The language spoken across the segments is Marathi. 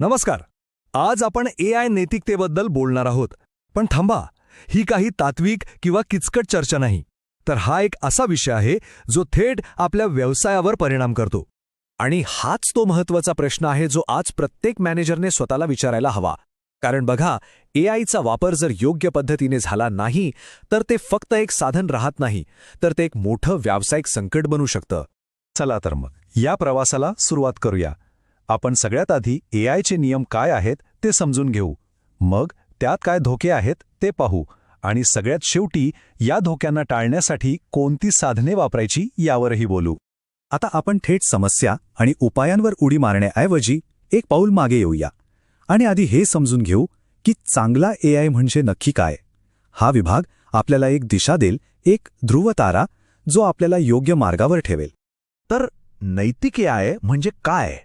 नमस्कार. आज आपण ए आय नैतिकतेबद्दल बोलणार आहोत. पण थांबा ही काही तात्विक किंवा किचकट चर्चा नाही. तर हा एक असा विषय आहे जो थेट आपल्या व्यवसायावर परिणाम करतो. आणि हाच तो महत्त्वाचा प्रश्न आहे जो आज प्रत्येक मॅनेजरने स्वतःला विचारायला हवा. कारण बघा ए आयचा वापर जर योग्य पद्धतीने झाला नाही तर ते फक्त एक साधन राहत नाही तर ते एक मोठं व्यावसायिक संकट बनू शकतं. चला तर मग या प्रवासाला सुरुवात करूया. आपण सगळ्यात आधी ए आयचे नियम काय आहेत ते समजून घेऊ. मग त्यात काय धोके आहेत ते पाहू आणि सगळ्यात शेवटी या धोक्यांना टाळण्यासाठी कोणती साधने वापरायची यावरही बोलू. आता आपण थेट समस्या आणि उपायांवर उडी मारण्याऐवजी एक पाऊल मागे येऊया. आणि आधी हे समजून घेऊ की चांगला ए आय म्हणजे नक्की काय. हा विभाग आपल्याला एक दिशा देईल एक ध्रुवतारा जो आपल्याला योग्य मार्गावर ठेवेल. तर नैतिक ए आय म्हणजे काय?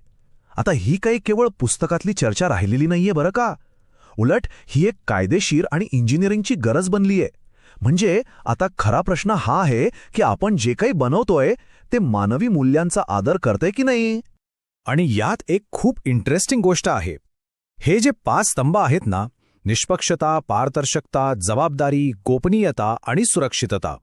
आता ही काही केवळ पुस्तकातली चर्चा राहिलेली नाहीये बरं का? उलट ही एक कायदेशीर आणि इंजिनिअरिंगची गरज बनलीये. म्हणजे आता खरा प्रश्न हा आहे की आपण जे काही बनवतोय ते मानवी मूल्यांचा आदर करतंय की नाही? आणि यात एक खूप इंटरेस्टिंग गोष्ट आहे. हे जे पाच स्तंभ आहेत ना निष्पक्षता पारदर्शकता जबाबदारी गोपनीयता आणि सुरक्षितता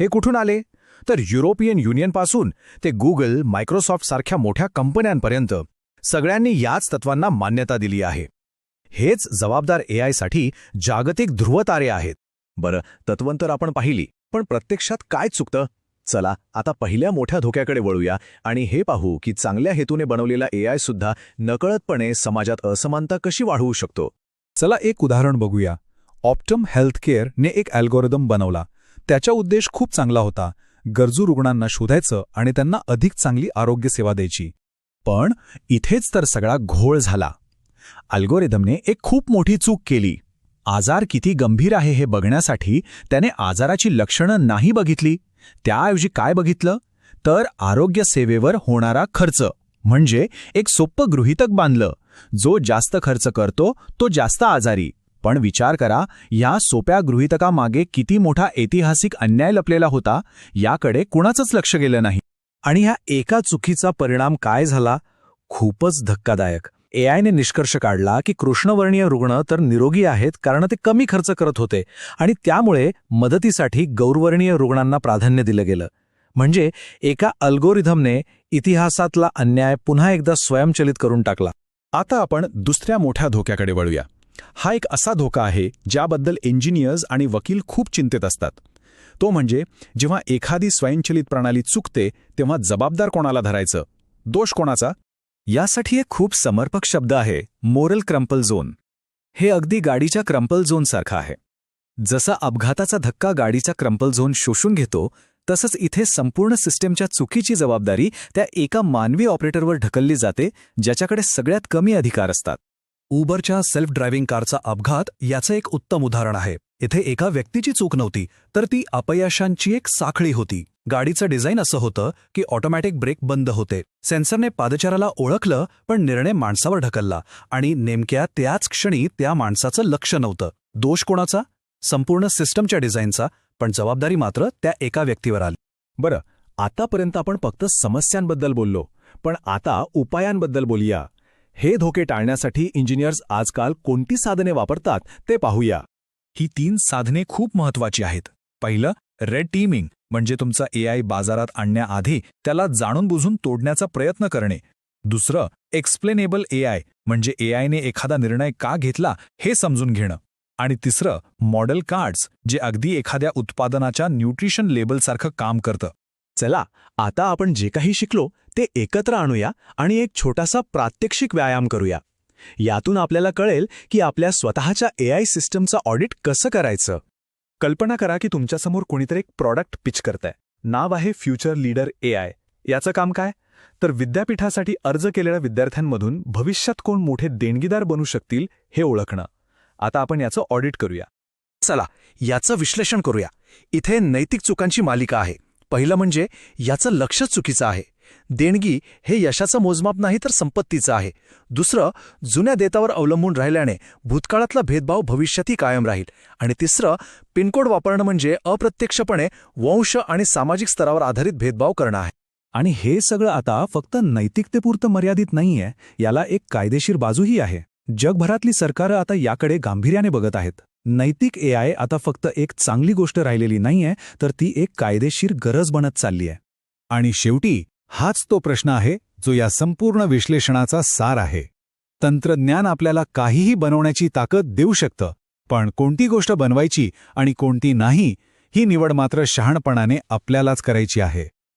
हे कुठून आले? तर युरोपियन युनियनपासून ते गुगल मायक्रोसॉफ्ट सारख्या मोठ्या कंपन्यांपर्यंत. सगळ्यांनी याच तत्वांना मान्यता दिली आहे. हेच जबाबदार ए आयसाठी जागतिक ध्रुवतारे आहेत. बरं तत्वं तर आपण पाहिली पण प्रत्यक्षात काय चुकतं? चला आता पहिल्या मोठ्या धोक्याकडे वळूया आणि हे पाहू की चांगल्या हेतूने बनवलेला ए आय सुद्धा नकळतपणे समाजात असमानता कशी वाढवू शकतो? चला एक उदाहरण बघूया. ऑप्टम हेल्थकेअरने एक अल्गोरिदम बनवला. त्याचा उद्देश खूप चांगला होता. गरजू रुग्णांना शोधायचं आणि त्यांना अधिक चांगली आरोग्य सेवा द्यायची. पण इथेच तर सगळा घोळ झाला. अल्गोरिदमने एक खूप मोठी चूक केली. आजार किती गंभीर आहे हे बघण्यासाठी त्याने आजाराची लक्षणं नाही बघितली. त्याऐवजी काय बघितलं? तर आरोग्य सेवेवर होणारा खर्च. म्हणजे एक सोप्पं गृहितक बांधलं. जो जास्त खर्च करतो तो जास्त आजारी. पण विचार करा या सोप्या गृहितकामागे किती मोठा ऐतिहासिक अन्याय लपलेला होता याकडे कुणाचंच लक्ष गेलं नाही. आणि ह्या एका चुकीचा परिणाम काय झाला? खूपच धक्कादायक. ए आयने निष्कर्ष काढला की कृष्णवर्णीय रुग्ण तर निरोगी आहेत कारण ते कमी खर्च करत होते आणि त्यामुळे मदतीसाठी गौरवर्णीय रुग्णांना प्राधान्य दिलं गेलं. म्हणजे एका अल्गोरिथमने इतिहासातला अन्याय पुन्हा एकदा स्वयंचलित करून टाकला. आता आपण दुसऱ्या मोठ्या धोक्याकडे वळूया. हा एक असा धोका आहे ज्याबद्दल इंजिनियर्स आणि वकील खूप चिंतेत असतात. तो म्हणजे जेव्हा एखादी स्वयंचलित प्रणाली चुकते तेव्हा जबाबदार कोणाला धरायचं? दोष कोणाचा? यासाठी एक खूप समर्पक शब्द आहे मोरल क्रम्पल झोन. हे अगदी गाडीच्या क्रम्पल झोनसारखं आहे. जसा अपघाताचा धक्का गाडीचा क्रम्पल झोन शोषून घेतो तसंच इथे संपूर्ण सिस्टीमच्या चुकीची जबाबदारी त्या एका मानवी ऑपरेटरवर ढकलली जाते ज्याच्याकडे सगळ्यात कमी अधिकार असतात. उबरच्या सेल्फ ड्रायव्हिंग कारचा अपघात याचं एक उत्तम उदाहरण आहे. इथे एका व्यक्तीची चूक नव्हती तर ती अपयशांची एक साखळी होती. गाडीचं डिझाईन असं होतं की ऑटोमॅटिक ब्रेक बंद होते. सेन्सरने पादचाराला ओळखलं पण निर्णय माणसावर ढकलला आणि नेमक्या त्याच क्षणी त्या माणसाचं लक्ष नव्हतं. दोष कोणाचा? संपूर्ण सिस्टमच्या डिझाईनचा पण जबाबदारी मात्र त्या एका व्यक्तीवर आली. बरं आतापर्यंत आपण फक्त समस्यांबद्दल बोललो पण आता उपायांबद्दल बोलूया. हे धोके टाळण्यासाठी इंजिनियर्स आजकाल कोणती साधने वापरतात ते पाहूया. ही तीन साधने खूप महत्वाची आहेत. पहिलं रेड टीमिंग म्हणजे तुमचा एआय बाजारात आणण्याआधी त्याला जाणून बुजून तोडण्याचा प्रयत्न करणे. दुसरं एक्सप्लेनेबल एआय म्हणजे एआयने एखादा निर्णय का घेतला हे समजून घेणं. आणि तिसरं मॉडेल कार्ड्स जे अगदी एखाद्या उत्पादनाच्या न्यूट्रिशन लेबलसारखं काम करतं. चला आता आपण जे काही शिकलो ते एकत्र आणूया आणि एक छोटासा प्रात्यक्षिक व्यायाम करूया. यातून आपल्याला कळेल की आपल्या स्वतःच्या ए आय सिस्टमचं ऑडिट कसं करायचं. कल्पना करा की तुमच्यासमोर कोणीतरी एक प्रॉडक्ट पिच करताय. नाव आहे फ्युचर लीडर ए आय. याचं काम काय? तर विद्यापीठासाठी अर्ज केलेल्या विद्यार्थ्यांमधून भविष्यात कोण मोठे देणगीदार बनू शकतील हे ओळखणं. आता आपण याचं ऑडिट करूया. चला याचं विश्लेषण करूया. इथे नैतिक चुकांची मालिका आहे. पहिलं म्हणजे याचं लक्षच चुकीचं आहे. देणगी हे यशाचं मोजमाप नाही तर संपत्तीचं आहे. दुसरं जुन्या देतावर अवलंबून राहिल्याने भूतकाळातला भेदभाव भविष्यातही कायम राहील. आणि तिसरं पिनकोड वापरणं म्हणजे अप्रत्यक्षपणे वंश आणि सामाजिक स्तरावर आधारित भेदभाव करणं आहे. आणि हे सगळं आता फक्त नैतिकतेपुरतं मर्यादित नाहीये याला एक कायदेशीर बाजूही आहे. जगभरातली सरकारं आता याकडे गांभीर्याने बघत आहेत. नैतिक एआय आता फक्त एक चांगली गोष्ट राहिलेली नाहीये तर ती एक कायदेशीर गरज बनत चालली आहे आणि शेवटी हाच तो प्रश्न आहे जो या संपूर्ण विश्लेषणाचा सार आहे. तंत्रज्ञान आपल्याला काहीही बनवण्याची ताकद देऊ शकतं पण कोणती गोष्ट बनवायची आणि कोणती नाही ही निवड मात्र शहाणपणाने आपल्यालाच करायची आहे.